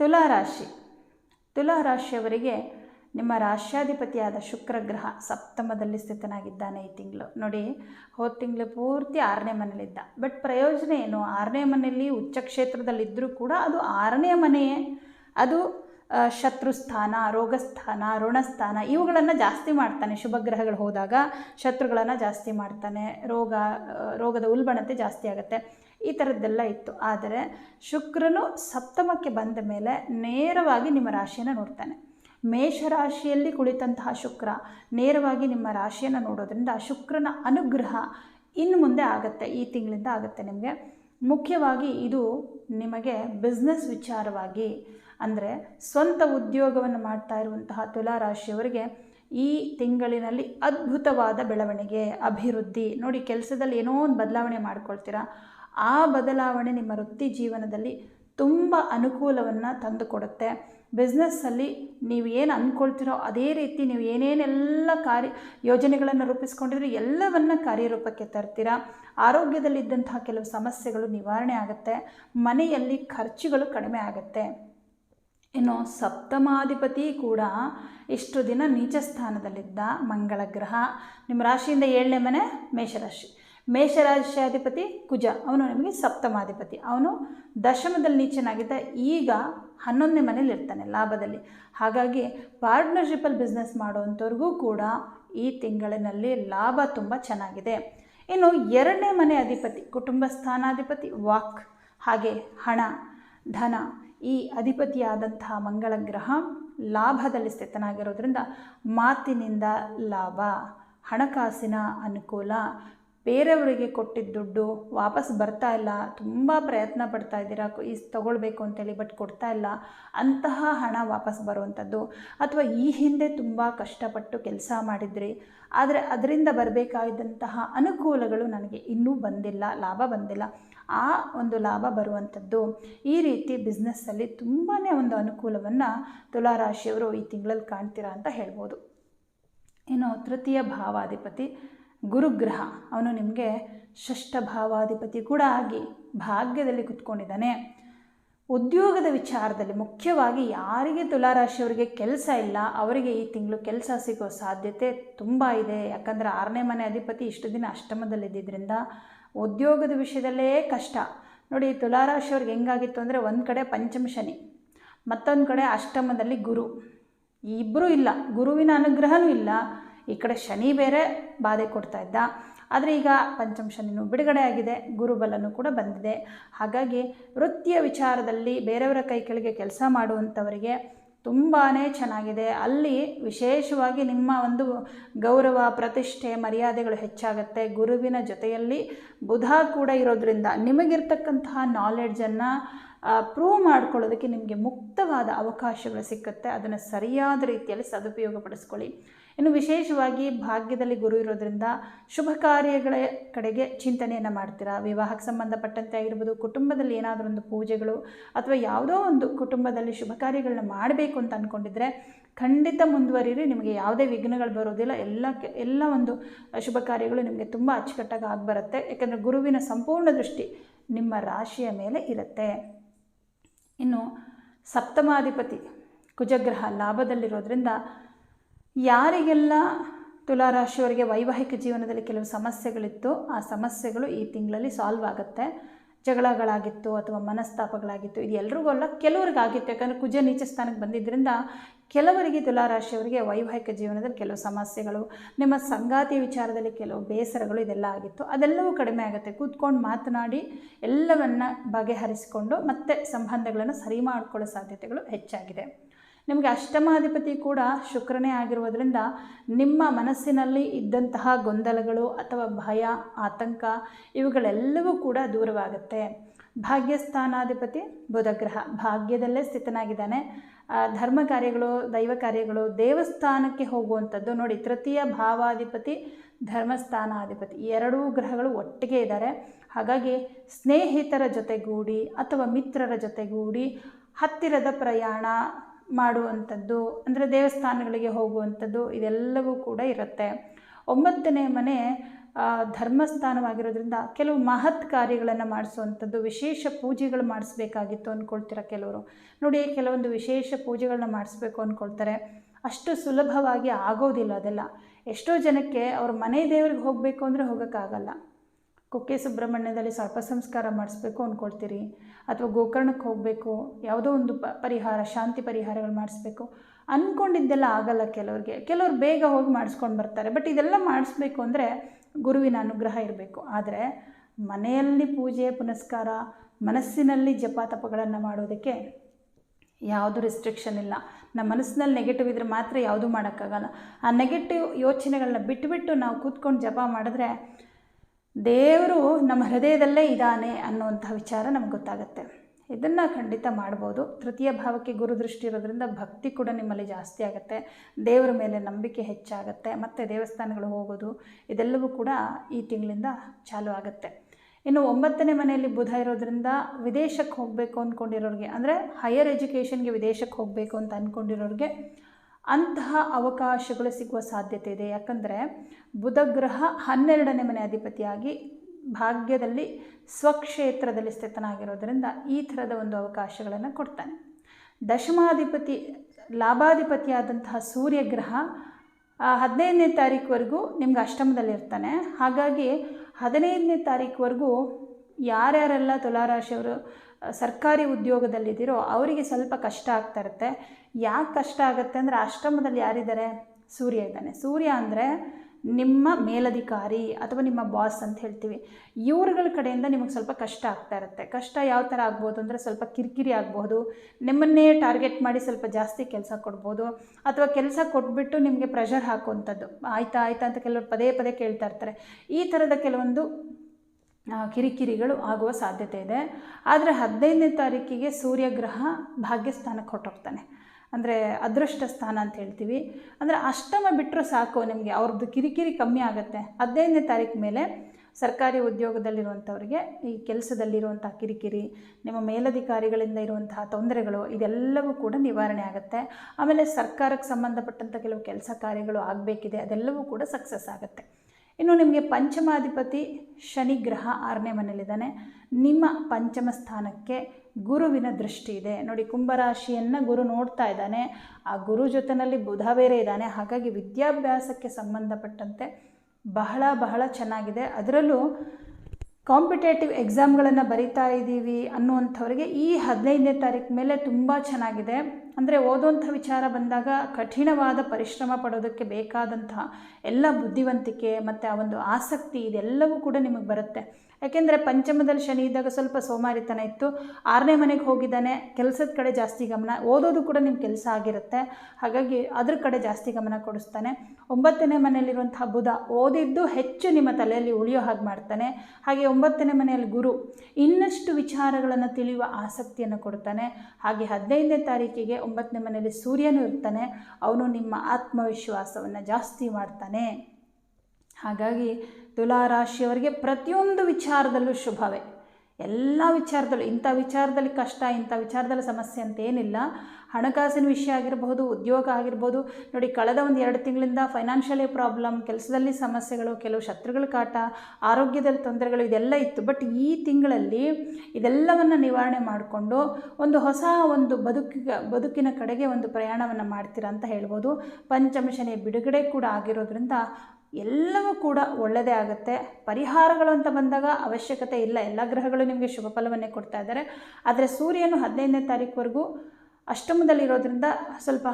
ತುಲಾರಾಶಿ. ತುಲಾರಾಶಿಯವರಿಗೆ ನಿಮ್ಮ ರಾಶ್ಯಾಧಿಪತಿಯಾದ ಶುಕ್ರ ಗ್ರಹ ಸಪ್ತಮದಲ್ಲಿ ಸ್ಥಿತನಾಗಿದ್ದಾನೆ ಈ ತಿಂಗಳು. ನೋಡಿ, ಹೋದ ತಿಂಗಳು ಪೂರ್ತಿ ಆರನೇ ಮನೆಯಲ್ಲಿದ್ದ. ಬಟ್ ಪ್ರಯೋಜನ ಏನು? ಆರನೇ ಮನೆಯಲ್ಲಿ ಉಚ್ಚ ಕ್ಷೇತ್ರದಲ್ಲಿದ್ದರೂ ಕೂಡ ಅದು ಆರನೇ ಮನೆಯೇ. ಅದು ಶತ್ರು ಶತ್ರುಸ್ಥಾನ, ರೋಗಸ್ಥಾನ, ಋಣಸ್ಥಾನ ಇವುಗಳನ್ನು ಜಾಸ್ತಿ ಮಾಡ್ತಾನೆ. ಶುಭ ಗ್ರಹಗಳು ಹೋದಾಗ ಶತ್ರುಗಳನ್ನು ಜಾಸ್ತಿ ಮಾಡ್ತಾನೆ. ರೋಗ ರೋಗದ ಉಲ್ಬಣತೆ ಜಾಸ್ತಿ ಆಗುತ್ತೆ. ಈ ಥರದ್ದೆಲ್ಲ ಇತ್ತು. ಆದರೆ ಶುಕ್ರನು ಸಪ್ತಮಕ್ಕೆ ಬಂದ ಮೇಲೆ ನೇರವಾಗಿ ನಿಮ್ಮ ರಾಶಿಯನ್ನು ನೋಡ್ತಾನೆ. ಮೇಷರಾಶಿಯಲ್ಲಿ ಕುಳಿತಂತಹ ಶುಕ್ರ ನೇರವಾಗಿ ನಿಮ್ಮ ರಾಶಿಯನ್ನು ನೋಡೋದ್ರಿಂದ ಶುಕ್ರನ ಅನುಗ್ರಹ ಇನ್ನು ಮುಂದೆ ಆಗುತ್ತೆ, ಈ ತಿಂಗಳಿಂದ ಆಗುತ್ತೆ ನಿಮಗೆ. ಮುಖ್ಯವಾಗಿ ಇದು ನಿಮಗೆ ಬಿಸ್ನೆಸ್ ವಿಚಾರವಾಗಿ, ಅಂದರೆ ಸ್ವಂತ ಉದ್ಯೋಗವನ್ನು ಮಾಡ್ತಾ ಇರುವಂತಹ ತುಲಾರಾಶಿಯವರಿಗೆ ಈ ತಿಂಗಳಿನಲ್ಲಿ ಅದ್ಭುತವಾದ ಬೆಳವಣಿಗೆ, ಅಭಿವೃದ್ಧಿ. ನೋಡಿ, ಕೆಲಸದಲ್ಲಿ ಏನೋ ಒಂದು ಬದಲಾವಣೆ ಮಾಡ್ಕೊಳ್ತೀರಾ? ಆ ಬದಲಾವಣೆ ನಿಮ್ಮ ವೃತ್ತಿ ಜೀವನದಲ್ಲಿ ತುಂಬ ಅನುಕೂಲವನ್ನು ತಂದುಕೊಡುತ್ತೆ. ಬಿಸ್ನೆಸ್ಸಲ್ಲಿ ನೀವು ಏನು ಅಂದ್ಕೊಳ್ತಿರೋ ಅದೇ ರೀತಿ ನೀವು ಏನೇನೆಲ್ಲ ಕಾರ್ಯ ಯೋಜನೆಗಳನ್ನು ರೂಪಿಸ್ಕೊಂಡಿದ್ರೆ ಎಲ್ಲವನ್ನು ಕಾರ್ಯರೂಪಕ್ಕೆ ತರ್ತೀರಾ? ಆರೋಗ್ಯದಲ್ಲಿದ್ದಂತಹ ಕೆಲವು ಸಮಸ್ಯೆಗಳು ನಿವಾರಣೆ ಆಗುತ್ತೆ. ಮನೆಯಲ್ಲಿ ಖರ್ಚುಗಳು ಕಡಿಮೆ ಆಗುತ್ತೆ. ಇನ್ನು ಸಪ್ತಮಾಧಿಪತಿ ಕೂಡ ಇಷ್ಟು ದಿನ ನೀಚ ಸ್ಥಾನದಲ್ಲಿದ್ದ ಮಂಗಳ ಗ್ರಹ ನಿಮ್ಮ ರಾಶಿಯಿಂದ ಏಳನೇ ಮನೆ ಮೇಷರಾಶಿ. ಮೇಷರಾಶಿಯಾಧಿಪತಿ ಕುಜ. ಅವನು ನಿಮಗೆ ಸಪ್ತಮಾಧಿಪತಿ. ಅವನು ದಶಮದಲ್ಲಿ ನೀಚನಾಗಿದ್ದ ಈಗ ಹನ್ನೊಂದನೇ ಮನೇಲಿ ಇರ್ತಾನೆ ಲಾಭದಲ್ಲಿ. ಹಾಗಾಗಿ ಪಾರ್ಟ್ನರ್ಶಿಪ್ಪಲ್ಲಿ ಬಿಸ್ನೆಸ್ ಮಾಡುವಂಥವ್ರಿಗೂ ಕೂಡ ಈ ತಿಂಗಳಿನಲ್ಲಿ ಲಾಭ ತುಂಬ ಚೆನ್ನಾಗಿದೆ. ಇನ್ನು ಎರಡನೇ ಮನೆ ಅಧಿಪತಿ, ಕುಟುಂಬ ಸ್ಥಾನಾಧಿಪತಿ, ವಾಕ್, ಹಾಗೆ ಹಣ, ಧನ, ಈ ಅಧಿಪತಿಯಾದಂತಹ ಮಂಗಳ ಗ್ರಹ ಲಾಭದಲ್ಲಿ ಸ್ಥಿತನಾಗಿರೋದ್ರಿಂದ ಮಾತಿನಿಂದ ಲಾಭ, ಹಣಕಾಸಿನ ಅನುಕೂಲ ಬೇರೆಯವರಿಗೆ ಕೊಟ್ಟಿದ್ದ ದುಡ್ಡು ವಾಪಸ್ ಬರ್ತಾ ಇಲ್ಲ, ತುಂಬ ಪ್ರಯತ್ನ ಪಡ್ತಾ ಇದ್ದೀರಾ, ಈ ತೊಗೊಳ್ಬೇಕು ಅಂತೇಳಿ ಬಟ್ ಕೊಡ್ತಾ ಇಲ್ಲ, ಅಂತಹ ಹಣ ವಾಪಸ್ ಬರುವಂಥದ್ದು ಅಥವಾ ಈ ಹಿಂದೆ ತುಂಬ ಕಷ್ಟಪಟ್ಟು ಕೆಲಸ ಮಾಡಿದ್ರಿ, ಆದರೆ ಅದರಿಂದ ಬರಬೇಕಾದಂತಹ ಅನುಕೂಲಗಳು ನನಗೆ ಇನ್ನೂ ಬಂದಿಲ್ಲ, ಲಾಭ ಬಂದಿಲ್ಲ. ಆ ಒಂದು ಲಾಭ ಬರುವಂಥದ್ದು ಈ ರೀತಿ ಬಿಸ್ನೆಸ್ಸಲ್ಲಿ ತುಂಬಾ ಒಂದು ಅನುಕೂಲವನ್ನು ತುಲಾರಾಶಿಯವರು ಈ ತಿಂಗಳಲ್ಲಿ ಕಾಣ್ತೀರಾ ಅಂತ ಹೇಳ್ಬೋದು. ಇನ್ನು ತೃತೀಯ ಭಾವಾಧಿಪತಿ ಗುರುಗ್ರಹ. ಅವನು ನಿಮಗೆ ಷಷ್ಠ ಭಾವಾಧಿಪತಿ ಕೂಡ ಆಗಿ ಭಾಗ್ಯದಲ್ಲಿ ಕುತ್ಕೊಂಡಿದ್ದಾನೆ. ಉದ್ಯೋಗದ ವಿಚಾರದಲ್ಲಿ ಮುಖ್ಯವಾಗಿ ಯಾರಿಗೆ ತುಲಾರಾಶಿಯವರಿಗೆ ಕೆಲಸ ಇಲ್ಲ, ಅವರಿಗೆ ಈ ತಿಂಗಳು ಕೆಲಸ ಸಿಗೋ ಸಾಧ್ಯತೆ ತುಂಬ ಇದೆ. ಯಾಕಂದರೆ ಆರನೇ ಮನೆ ಅಧಿಪತಿ ಇಷ್ಟು ದಿನ ಅಷ್ಟಮದಲ್ಲಿದ್ದರಿಂದ ಉದ್ಯೋಗದ ವಿಷಯದಲ್ಲೇ ಕಷ್ಟ. ನೋಡಿ, ತುಲಾರಾಶಿಯವ್ರಿಗೆ ಹೆಂಗಾಗಿತ್ತು ಅಂದರೆ ಒಂದು ಕಡೆ ಪಂಚಮ ಶನಿ, ಮತ್ತೊಂದು ಕಡೆ ಅಷ್ಟಮದಲ್ಲಿ ಗುರು. ಇಬ್ಬರೂ ಇಲ್ಲ. ಗುರುವಿನ ಅನುಗ್ರಹವೂ ಇಲ್ಲ. ಈ ಕಡೆ ಶನಿ ಬೇರೆ ಬಾಧೆ ಕೊಡ್ತಾ ಇದ್ದ. ಆದರೆ ಈಗ ಪಂಚಮ ಶನಿನೂ ಬಿಡುಗಡೆ ಆಗಿದೆ, ಗುರುಬಲನೂ ಕೂಡ ಬಂದಿದೆ. ಹಾಗಾಗಿ ವೃತ್ತಿಯ ವಿಚಾರದಲ್ಲಿ ಬೇರೆಯವರ ಕೈ ಕೆಳಗೆ ಕೆಲಸ ಮಾಡುವಂಥವರಿಗೆ ತುಂಬಾ ಚೆನ್ನಾಗಿದೆ. ಅಲ್ಲಿ ವಿಶೇಷವಾಗಿ ನಿಮ್ಮ ಒಂದು ಗೌರವ, ಪ್ರತಿಷ್ಠೆ, ಮರ್ಯಾದೆಗಳು ಹೆಚ್ಚಾಗುತ್ತೆ. ಗುರುವಿನ ಜೊತೆಯಲ್ಲಿ ಬುಧ ಕೂಡ ಇರೋದ್ರಿಂದ ನಿಮಗಿರ್ತಕ್ಕಂತಹ ನಾಲೆಡ್ಜನ್ನು ಪ್ರೂವ್ ಮಾಡ್ಕೊಳ್ಳೋದಕ್ಕೆ ನಿಮಗೆ ಮುಕ್ತವಾದ ಅವಕಾಶಗಳು ಸಿಕ್ಕುತ್ತೆ. ಅದನ್ನು ಸರಿಯಾದ ರೀತಿಯಲ್ಲಿ ಸದುಪಯೋಗಪಡಿಸ್ಕೊಳ್ಳಿ. ಇನ್ನು ವಿಶೇಷವಾಗಿ ಭಾಗ್ಯದಲ್ಲಿ ಗುರು ಇರೋದರಿಂದ ಶುಭ ಕಾರ್ಯಗಳ ಕಡೆಗೆ ಚಿಂತನೆಯನ್ನು ಮಾಡ್ತೀರಾ? ವಿವಾಹಕ್ಕೆ ಸಂಬಂಧಪಟ್ಟಂತೆ ಆಗಿರ್ಬೋದು, ಕುಟುಂಬದಲ್ಲಿ ಏನಾದರೂ ಒಂದು ಪೂಜೆಗಳು ಅಥವಾ ಯಾವುದೋ ಒಂದು ಕುಟುಂಬದಲ್ಲಿ ಶುಭ ಕಾರ್ಯಗಳನ್ನ ಮಾಡಬೇಕು ಅಂತ ಅಂದ್ಕೊಂಡಿದ್ರೆ ಖಂಡಿತ ಮುಂದುವರಿರಿ. ನಿಮಗೆ ಯಾವುದೇ ವಿಘ್ನಗಳು ಬರೋದಿಲ್ಲ. ಎಲ್ಲ ಎಲ್ಲ ಒಂದು ಶುಭ ಕಾರ್ಯಗಳು ನಿಮಗೆ ತುಂಬ ಅಚ್ಚುಕಟ್ಟಾಗಿ ಆಗಿಬರುತ್ತೆ ಯಾಕಂದರೆ ಗುರುವಿನ ಸಂಪೂರ್ಣ ದೃಷ್ಟಿ ನಿಮ್ಮ ರಾಶಿಯ ಮೇಲೆ ಇರುತ್ತೆ. ಇನ್ನು ಸಪ್ತಮಾಧಿಪತಿ ಕುಜಗ್ರಹ ಲಾಭದಲ್ಲಿರೋದ್ರಿಂದ ಯಾರಿಗೆಲ್ಲ ತುಲಾರಾಶಿಯವರಿಗೆ ವೈವಾಹಿಕ ಜೀವನದಲ್ಲಿ ಕೆಲವು ಸಮಸ್ಯೆಗಳಿತ್ತು ಆ ಸಮಸ್ಯೆಗಳು ಈ ತಿಂಗಳಲ್ಲಿ ಸಾಲ್ವ್ ಆಗುತ್ತೆ. ಜಗಳಗಳಾಗಿತ್ತು ಅಥವಾ ಮನಸ್ತಾಪಗಳಾಗಿತ್ತು. ಇದು ಎಲ್ರಿಗೂ ಅಲ್ಲ, ಕೆಲವ್ರಿಗಾಗಿತ್ತು. ಯಾಕಂದರೆ ಕುಜ ನೀಚ ಸ್ಥಾನಕ್ಕೆ ಬಂದಿದ್ದರಿಂದ ಕೆಲವರಿಗೆ ತುಲಾರಾಶಿಯವರಿಗೆ ವೈವಾಹಿಕ ಜೀವನದಲ್ಲಿ ಕೆಲವು ಸಮಸ್ಯೆಗಳು, ನಿಮ್ಮ ಸಂಗಾತಿ ವಿಚಾರದಲ್ಲಿ ಕೆಲವು ಬೇಸರಗಳು ಇದೆಲ್ಲ ಆಗಿತ್ತು. ಅದೆಲ್ಲವೂ ಕಡಿಮೆ ಆಗುತ್ತೆ. ಕೂತ್ಕೊಂಡು ಮಾತನಾಡಿ ಎಲ್ಲವನ್ನು ಬಗೆಹರಿಸಿಕೊಂಡು ಮತ್ತೆ ಸಂಬಂಧಗಳನ್ನು ಸರಿ ಮಾಡಿಕೊಳ್ಳೋ ಸಾಧ್ಯತೆಗಳು ಹೆಚ್ಚಾಗಿದೆ. ನಿಮಗೆ ಅಷ್ಟಮಾಧಿಪತಿ ಕೂಡ ಶುಕ್ರನೇ ಆಗಿರುವುದರಿಂದ ನಿಮ್ಮ ಮನಸ್ಸಿನಲ್ಲಿ ಇದ್ದಂತಹ ಗೊಂದಲಗಳು ಅಥವಾ ಭಯ, ಆತಂಕ ಇವುಗಳೆಲ್ಲವೂ ಕೂಡ ದೂರವಾಗುತ್ತೆ. ಭಾಗ್ಯಸ್ಥಾನಾಧಿಪತಿ ಬುಧಗ್ರಹ ಭಾಗ್ಯದಲ್ಲೇ ಸ್ಥಿತನಾಗಿದ್ದಾನೆ. ಧರ್ಮ ಕಾರ್ಯಗಳು ದೈವ ಕಾರ್ಯಗಳು ದೇವಸ್ಥಾನಕ್ಕೆ ಹೋಗುವಂಥದ್ದು. ನೋಡಿ, ತೃತೀಯ ಭಾವಾಧಿಪತಿ, ಧರ್ಮಸ್ಥಾನಾಧಿಪತಿ ಎರಡೂ ಗ್ರಹಗಳು ಒಟ್ಟಿಗೆ ಇದ್ದಾರೆ. ಹಾಗಾಗಿ ಸ್ನೇಹಿತರ ಜೊತೆಗೂಡಿ ಅಥವಾ ಮಿತ್ರರ ಜೊತೆಗೂಡಿ ಹತ್ತಿರದ ಪ್ರಯಾಣ ಮಾಡುವಂಥದ್ದು, ಅಂದರೆ ದೇವಸ್ಥಾನಗಳಿಗೆ ಹೋಗುವಂಥದ್ದು ಇದೆಲ್ಲವೂ ಕೂಡ ಇರುತ್ತೆ. ಒಂಬತ್ತನೇ ಮನೆ ಧರ್ಮಸ್ಥಾನವಾಗಿರೋದ್ರಿಂದ ಕೆಲವು ಮಹತ್ ಕಾರ್ಯಗಳನ್ನು ಮಾಡಿಸುವಂಥದ್ದು, ವಿಶೇಷ ಪೂಜೆಗಳು ಮಾಡಿಸ್ಬೇಕಾಗಿತ್ತು ಅಂದ್ಕೊಳ್ತೀರ ಕೆಲವರು? ನೋಡಿ, ಕೆಲವೊಂದು ವಿಶೇಷ ಪೂಜೆಗಳನ್ನ ಮಾಡಿಸ್ಬೇಕು ಅಂದ್ಕೊಳ್ತಾರೆ ಅಷ್ಟು ಸುಲಭವಾಗಿ ಆಗೋದಿಲ್ಲ ಅದೆಲ್ಲ. ಎಷ್ಟೋ ಜನಕ್ಕೆ ಅವ್ರ ಮನೆ ದೇವ್ರಿಗೆ ಹೋಗಬೇಕು ಅಂದರೆ ಹೋಗೋಕ್ಕಾಗಲ್ಲ. ಕುಕ್ಕೆ ಸುಬ್ರಹ್ಮಣ್ಯದಲ್ಲಿ ಸರ್ಪ ಸಂಸ್ಕಾರ ಮಾಡಿಸ್ಬೇಕು ಅಂದ್ಕೊಳ್ತೀರಿ? ಅಥವಾ ಗೋಕರ್ಣಕ್ಕೆ ಹೋಗಬೇಕು, ಯಾವುದೋ ಒಂದು ಪ, ಪರಿಹಾರ, ಶಾಂತಿ ಪರಿಹಾರಗಳು ಮಾಡಿಸ್ಬೇಕು. ಅಂದ್ಕೊಂಡಿದ್ದೆಲ್ಲ ಆಗಲ್ಲ ಕೆಲವ್ರಿಗೆ. ಕೆಲವ್ರು ಬೇಗ ಹೋಗಿ ಮಾಡಿಸ್ಕೊಂಡು ಬರ್ತಾರೆ. ಬಟ್ ಇದೆಲ್ಲ ಮಾಡಿಸ್ಬೇಕು ಅಂದರೆ ಗುರುವಿನ ಅನುಗ್ರಹ ಇರಬೇಕು. ಆದರೆ ಮನೆಯಲ್ಲಿ ಪೂಜೆ, ಪುನಸ್ಕಾರ, ಮನಸ್ಸಿನಲ್ಲಿ ಜಪ ತಪಗಳನ್ನು ಮಾಡೋದಕ್ಕೆ ಯಾವುದು ರಿಸ್ಟ್ರಿಕ್ಷನ್ ಇಲ್ಲ. ನಮ್ಮ ಮನಸ್ಸಿನಲ್ಲಿ ನೆಗೆಟಿವ್ ಇದ್ರೆ ಮಾತ್ರ ಯಾವುದೂ ಮಾಡೋಕ್ಕಾಗಲ್ಲ. ಆ ನೆಗೆಟಿವ್ ಯೋಚನೆಗಳನ್ನ ಬಿಟ್ಟುಬಿಟ್ಟು ನಾವು ಕೂತ್ಕೊಂಡು ಜಪ ಮಾಡಿದ್ರೆ ದೇವರು ನಮ್ಮ ಹೃದಯದಲ್ಲೇ ಇದ್ದಾನೆ ಅನ್ನುವಂಥ ವಿಚಾರ ನಮ್ಗೆ ಗೊತ್ತಾಗುತ್ತೆ. ಇದನ್ನು ಖಂಡಿತ ಮಾಡ್ಬೋದು. ತೃತೀಯ ಭಾವಕ್ಕೆ ಗುರು ದೃಷ್ಟಿ ಇರೋದ್ರಿಂದ ಭಕ್ತಿ ಕೂಡ ನಿಮ್ಮಲ್ಲಿ ಜಾಸ್ತಿ ಆಗುತ್ತೆ. ದೇವರ ಮೇಲೆ ನಂಬಿಕೆ ಹೆಚ್ಚಾಗುತ್ತೆ. ಮತ್ತು ದೇವಸ್ಥಾನಗಳು ಹೋಗೋದು, ಇದೆಲ್ಲವೂ ಕೂಡ ಈ ತಿಂಗಳಿಂದ ಚಾಲು ಆಗುತ್ತೆ. ಇನ್ನು ಒಂಬತ್ತನೇ ಮನೆಯಲ್ಲಿ ಬುಧ ಇರೋದ್ರಿಂದ ವಿದೇಶಕ್ಕೆ ಹೋಗಬೇಕು ಅಂದ್ಕೊಂಡಿರೋರಿಗೆ ಅಂದರೆ ಹೈಯರ್ ಎಜುಕೇಷನ್ಗೆ ವಿದೇಶಕ್ಕೆ ಹೋಗಬೇಕು ಅಂತ ಅಂದ್ಕೊಂಡಿರೋರಿಗೆ ಅಂತಹ ಅವಕಾಶಗಳು ಸಿಗುವ ಸಾಧ್ಯತೆ ಇದೆ. ಯಾಕಂದರೆ ಬುಧಗ್ರಹ ಹನ್ನೆರಡನೇ ಮನೆ ಅಧಿಪತಿಯಾಗಿ ಭಾಗ್ಯದಲ್ಲಿ ಸ್ವಕ್ಷೇತ್ರದಲ್ಲಿ ಸ್ಥಿತನಾಗಿರೋದ್ರಿಂದ ಈ ಥರದ ಒಂದು ಅವಕಾಶಗಳನ್ನು ಕೊಡ್ತಾನೆ. ದಶಮಾಧಿಪತಿ, ಲಾಭಾಧಿಪತಿಯಾದಂತಹ ಸೂರ್ಯಗ್ರಹ ಹದಿನೈದನೇ ತಾರೀಕುವರೆಗೂ ನಿಮ್ಗೆ ಅಷ್ಟಮದಲ್ಲಿರ್ತಾನೆ ಹಾಗಾಗಿ ಹದಿನೈದನೇ ತಾರೀಕುವರೆಗೂ ಯಾರ್ಯಾರೆಲ್ಲ ತುಲಾರಾಶಿಯವರು ಸರ್ಕಾರಿ ಉದ್ಯೋಗದಲ್ಲಿದ್ದೀರೋ ಅವರಿಗೆ ಸ್ವಲ್ಪ ಕಷ್ಟ ಆಗ್ತಾ ಇರುತ್ತೆ. ಯಾಕೆ ಕಷ್ಟ ಆಗುತ್ತೆ ಅಂದರೆ ಆಶ್ರಮದಲ್ಲಿ ಯಾರಿದ್ದಾರೆ? ಸೂರ್ಯ ಇದ್ದಾನೆ. ಸೂರ್ಯ ಅಂದರೆ ನಿಮ್ಮ ಮೇಲಧಿಕಾರಿ ಅಥವಾ ನಿಮ್ಮ ಬಾಸ್ ಅಂತ ಹೇಳ್ತೀವಿ. ಇವರುಗಳ ಕಡೆಯಿಂದ ನಿಮಗೆ ಸ್ವಲ್ಪ ಕಷ್ಟ ಆಗ್ತಾ ಇರುತ್ತೆ. ಕಷ್ಟ ಯಾವ ಥರ ಆಗ್ಬೋದು ಅಂದರೆ ಸ್ವಲ್ಪ ಕಿರಿಕಿರಿ ಆಗ್ಬೋದು. ನಿಮ್ಮನ್ನೇ ಟಾರ್ಗೆಟ್ ಮಾಡಿ ಸ್ವಲ್ಪ ಜಾಸ್ತಿ ಕೆಲಸ ಕೊಡ್ಬೋದು. ಅಥವಾ ಕೆಲಸ ಕೊಟ್ಬಿಟ್ಟು ನಿಮಗೆ ಪ್ರೆಷರ್ ಹಾಕುವಂಥದ್ದು. ಆಯ್ತಾ ಆಯ್ತಾ ಅಂತ ಕೆಲವರು ಪದೇ ಪದೇ ಕೇಳ್ತಾ ಇರ್ತಾರೆ. ಈ ಥರದ ಕೆಲವೊಂದು ಕಿರಿಕಿರಿಗಳು ಆಗುವ ಸಾಧ್ಯತೆ ಇದೆ. ಆದರೆ ಹದಿನೈದನೇ ತಾರೀಕಿಗೆ ಸೂರ್ಯಗ್ರಹ ಭಾಗ್ಯಸ್ಥಾನಕ್ಕೆ ಹೊರಟೋಗ್ತಾನೆ. ಅಂದರೆ ಅದೃಷ್ಟ ಸ್ಥಾನ ಅಂತ ಹೇಳ್ತೀವಿ. ಅಂದರೆ ಅಷ್ಟಮ ಬಿಟ್ಟರು ಸಾಕು ನಿಮಗೆ ಅವ್ರದ್ದು ಕಿರಿಕಿರಿ ಕಮ್ಮಿ ಆಗುತ್ತೆ. ಹದಿನೈದನೇ ತಾರೀಕು ಮೇಲೆ ಸರ್ಕಾರಿ ಉದ್ಯೋಗದಲ್ಲಿರುವಂಥವ್ರಿಗೆ ಈ ಕೆಲಸದಲ್ಲಿರುವಂಥ ಕಿರಿಕಿರಿ, ನಿಮ್ಮ ಮೇಲಧಿಕಾರಿಗಳಿಂದ ಇರುವಂತಹ ತೊಂದರೆಗಳು, ಇದೆಲ್ಲವೂ ಕೂಡ ನಿವಾರಣೆ ಆಗುತ್ತೆ. ಆಮೇಲೆ ಸರ್ಕಾರಕ್ಕೆ ಸಂಬಂಧಪಟ್ಟಂಥ ಕೆಲವು ಕೆಲಸ ಕಾರ್ಯಗಳು ಆಗಬೇಕಿದೆ, ಅದೆಲ್ಲವೂ ಕೂಡ ಸಕ್ಸಸ್ ಆಗುತ್ತೆ. ಇನ್ನು ನಿಮಗೆ ಪಂಚಮಾಧಿಪತಿ ಶನಿ ಗ್ರಹ ಆರನೇ ಮನೆಯಲ್ಲಿದ್ದಾನೆ. ನಿಮ್ಮ ಪಂಚಮ ಸ್ಥಾನಕ್ಕೆ ಗುರುವಿನ ದೃಷ್ಟಿ ಇದೆ. ನೋಡಿ, ಕುಂಭರಾಶಿಯನ್ನು ಗುರು ನೋಡ್ತಾ ಇದ್ದಾನೆ. ಆ ಗುರು ಜೊತೆಯಲ್ಲಿ ಬುಧ ಬೇರೆ ಇದ್ದಾನೆ. ಹಾಗಾಗಿ ವಿದ್ಯಾಭ್ಯಾಸಕ್ಕೆ ಸಂಬಂಧಪಟ್ಟಂತೆ ಬಹಳ ಬಹಳ ಚೆನ್ನಾಗಿದೆ. ಅದರಲ್ಲೂ ಕಾಂಪಿಟೇಟಿವ್ ಎಕ್ಸಾಮ್ಗಳನ್ನು ಬರಿತಾ ಇದ್ದೀವಿ ಅನ್ನುವಂಥವ್ರಿಗೆ ಈ ಹದಿನೈದನೇ ತಾರೀಕು ಮೇಲೆ ತುಂಬ ಚೆನ್ನಾಗಿದೆ. ಅಂದರೆ ಓದೋಂಥ ವಿಚಾರ ಬಂದಾಗ ಕಠಿಣವಾದ ಪರಿಶ್ರಮ ಪಡೋದಕ್ಕೆ ಬೇಕಾದಂತಹ ಎಲ್ಲ ಬುದ್ಧಿವಂತಿಕೆ ಮತ್ತು ಆ ಒಂದು ಆಸಕ್ತಿ ಇದೆಲ್ಲವೂ ಕೂಡ ನಿಮಗೆ ಬರುತ್ತೆ. ಯಾಕೆಂದರೆ ಪಂಚಮದಲ್ಲಿ ಶನಿ ಇದ್ದಾಗ ಸ್ವಲ್ಪ ಸೋಮಾರಿತನ ಇತ್ತು. ಆರನೇ ಮನೆಗೆ ಹೋಗಿದ್ದಾನೆ, ಕೆಲಸದ ಕಡೆ ಜಾಸ್ತಿ ಗಮನ, ಓದೋದು ಕೂಡ ನಿಮ್ಮ ಕೆಲಸ ಆಗಿರುತ್ತೆ. ಹಾಗಾಗಿ ಅದ್ರ ಕಡೆ ಜಾಸ್ತಿ ಗಮನ ಕೊಡಿಸ್ತಾನೆ. ಒಂಬತ್ತನೇ ಮನೆಯಲ್ಲಿರುವಂತಹ ಬುಧ ಓದಿದ್ದು ಹೆಚ್ಚು ನಿಮ್ಮ ತಲೆಯಲ್ಲಿ ಉಳಿಯೋ ಹಾಗೆ ಮಾಡ್ತಾನೆ. ಹಾಗೆ ಒಂಬತ್ತನೇ ಮನೆಯಲ್ಲಿ ಗುರು ಇನ್ನಷ್ಟು ವಿಚಾರಗಳನ್ನು ತಿಳಿಯುವ ಆಸಕ್ತಿಯನ್ನು ಕೊಡ್ತಾನೆ. ಹಾಗೆ ಹದಿನೈದನೇ ತಾರೀಕಿಗೆ ಒಂಬತ್ತನೇ ಮನೆಯಲ್ಲಿ ಸೂರ್ಯನೂ ಇರ್ತಾನೆ ಅವನು ನಿಮ್ಮ ಆತ್ಮವಿಶ್ವಾಸವನ್ನು ಜಾಸ್ತಿ ಮಾಡ್ತಾನೆ. ಹಾಗಾಗಿ ತುಲಾರಾಶಿಯವರಿಗೆ ಪ್ರತಿಯೊಂದು ವಿಚಾರದಲ್ಲೂ ಶುಭವೇ. ಎಲ್ಲ ವಿಚಾರದಲ್ಲೂ ಇಂಥ ವಿಚಾರದಲ್ಲಿ ಕಷ್ಟ, ಇಂಥ ವಿಚಾರದಲ್ಲಿ ಸಮಸ್ಯೆ ಅಂತ ಏನಿಲ್ಲ. ಹಣಕಾಸಿನ ವಿಷಯ ಆಗಿರ್ಬೋದು ಉದ್ಯೋಗ ಆಗಿರ್ಬೋದು. ನೋಡಿ, ಕಳೆದ ಒಂದು ಎರಡು ತಿಂಗಳಿಂದ ಫೈನಾನ್ಷಿಯಲಿ ಪ್ರಾಬ್ಲಮ್ ಕೆಲಸದಲ್ಲಿ ಸಮಸ್ಯೆಗಳು, ಕೆಲವು ಶತ್ರುಗಳ ಕಾಟ, ಆರೋಗ್ಯದಲ್ಲಿ ತೊಂದರೆಗಳು ಇದೆಲ್ಲ ಇತ್ತು. ಬಟ್ ಈ ತಿಂಗಳಲ್ಲಿ ಇದೆಲ್ಲವನ್ನು ನಿವಾರಣೆ ಮಾಡಿಕೊಂಡು ಒಂದು ಹೊಸ ಒಂದು ಬದುಕಿಗೆ, ಬದುಕಿನ ಕಡೆಗೆ ಒಂದು ಪ್ರಯಾಣವನ್ನು ಮಾಡ್ತೀರಾ ಅಂತ ಹೇಳ್ಬೋದು. ಪಂಚಮಶನಿ ಬಿಡುಗಡೆ ಕೂಡ ಆಗಿರೋದ್ರಿಂದ ಎಲ್ಲವೂ ಕೂಡ ಒಳ್ಳೆಯದೇ ಆಗುತ್ತೆ. ಪರಿಹಾರಗಳು ಅಂತ ಬಂದಾಗ ಅವಶ್ಯಕತೆ ಇಲ್ಲ. ಎಲ್ಲ ಗ್ರಹಗಳು ನಿಮಗೆ ಶುಭ ಫಲವನ್ನೇ ಕೊಡ್ತಾ ಇದ್ದಾರೆ. ಆದರೆ ಸೂರ್ಯನು ಹದಿನೈದನೇ ತಾರೀಕುವರೆಗೂ ಅಷ್ಟಮದಲ್ಲಿರೋದ್ರಿಂದ ಸ್ವಲ್ಪ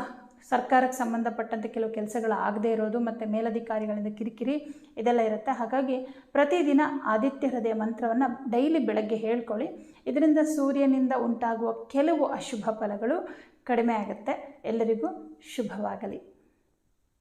ಸರ್ಕಾರಕ್ಕೆ ಸಂಬಂಧಪಟ್ಟಂತೆ ಕೆಲವು ಕೆಲಸಗಳು ಆಗದೇ ಇರೋದು ಮತ್ತು ಮೇಲಧಿಕಾರಿಗಳಿಂದ ಕಿರಿಕಿರಿ ಇದೆಲ್ಲ ಇರುತ್ತೆ. ಹಾಗಾಗಿ ಪ್ರತಿದಿನ ಆದಿತ್ಯ ಹೃದಯ ಮಂತ್ರವನ್ನು ಡೈಲಿ ಬೆಳಗ್ಗೆ ಹೇಳ್ಕೊಳ್ಳಿ. ಇದರಿಂದ ಸೂರ್ಯನಿಂದ ಉಂಟಾಗುವ ಕೆಲವು ಅಶುಭ ಫಲಗಳು ಕಡಿಮೆ ಆಗುತ್ತೆ. ಎಲ್ಲರಿಗೂ ಶುಭವಾಗಲಿ.